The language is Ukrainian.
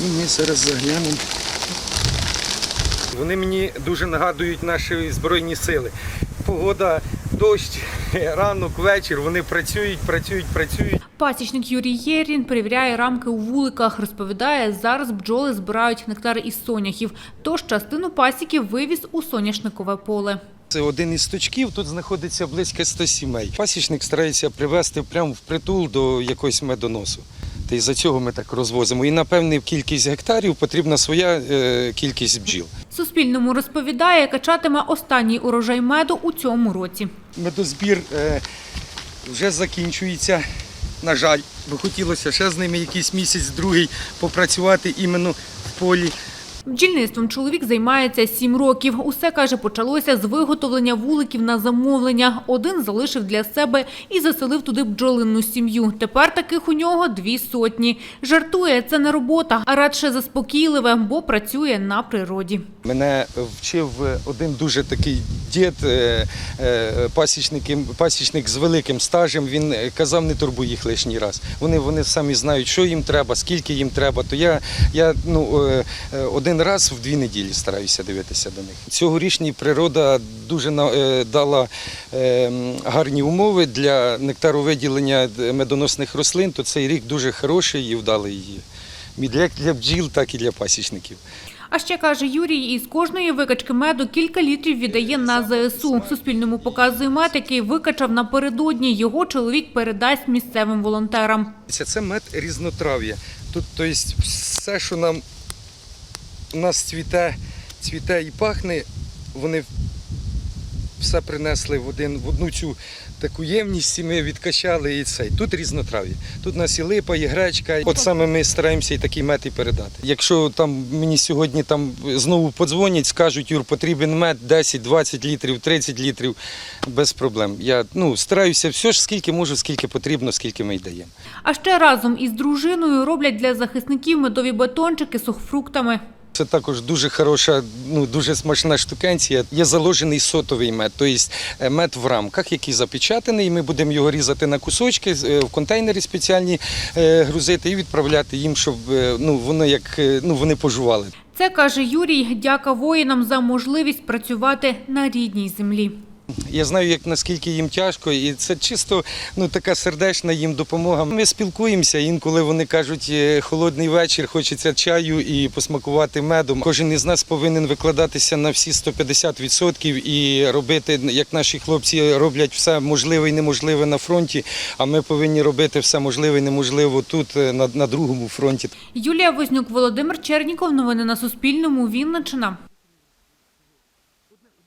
І ми зараз заглянемо. Вони мені дуже нагадують наші збройні сили. Погода, дощ, ранок, вечір. Вони працюють, працюють, працюють. Пасічник Юрій Єрін перевіряє рамки у вуликах. Розповідає, зараз бджоли збирають нектар із соняхів. Тож частину пасіків вивіз у соняшникове поле. Це один із точків. Тут знаходиться близько 100 сімей. Пасічник старається привезти прямо в притул до якогось медоносу. Та І за цього ми так розвозимо. І на певну кількість гектарів потрібна своя е, кількість бджіл. Суспільному розповідає, качатиме останній урожай меду у цьому році. Медозбір е, вже закінчується. На жаль, бо хотілося ще з ними якийсь місяць, другий попрацювати іменно в полі. Бджільництвом чоловік займається сім років. Усе, каже, почалося з виготовлення вуликів на замовлення. Один залишив для себе і заселив туди бджолинну сім'ю. Тепер таких у нього дві сотні. Жартує, це не робота, а радше заспокійливе, бо працює на природі. Мене вчив один дуже такий дід, е, е, пасічник, пасічник з великим стажем. Він казав, не турбуй їх лишній раз. Вони, вони самі знають, що їм треба, скільки їм треба. То я, я ну, е, е, один раз в дві неділі стараюся дивитися до них. Цьогорічні природа дуже е, дала е, гарні умови для нектаровиділення медоносних рослин. То цей рік дуже хороший і вдалий як для, бджіл, так і для пасічників. А ще каже Юрій, із кожної викачки меду кілька літрів віддає на ЗСУ. Суспільному показує мед, який викачав напередодні. Його чоловік передасть місцевим волонтерам. Це, це мед різнотрав'я. Тут тобто, все, що нам у нас цвіте, цвіте і пахне, вони все принесли в, один, в одну цю таку ємність, і ми відкачали і цей. Тут різнотрав'я. Тут у нас і липа, і гречка. От саме ми стараємося і такий мед і передати. Якщо там мені сьогодні там знову подзвонять, скажуть, Юр, потрібен мед 10, 20 літрів, 30 літрів, без проблем. Я ну, стараюся все ж скільки можу, скільки потрібно, скільки ми й даємо. А ще разом із дружиною роблять для захисників медові батончики з сухфруктами. Це також дуже хороша, ну дуже смачна штукенція. Є заложений сотовий мед, тобто мед в рамках, який запечатаний. і Ми будемо його різати на кусочки, е, в контейнери спеціальні е, грузити і відправляти їм, щоб ну воно як ну вони пожували. Це каже Юрій. Дяка воїнам за можливість працювати на рідній землі. Я знаю, як наскільки їм тяжко, і це чисто ну така сердечна їм допомога. Ми спілкуємося. Інколи вони кажуть, «Е, холодний вечір, хочеться чаю і посмакувати медом. Кожен із нас повинен викладатися на всі 150% і робити, як наші хлопці роблять все можливе і неможливе на фронті. А ми повинні робити все можливе і неможливе тут е, на, на другому фронті. Юлія Вознюк, Володимир Черніков. Новини на Суспільному. Вінниччина.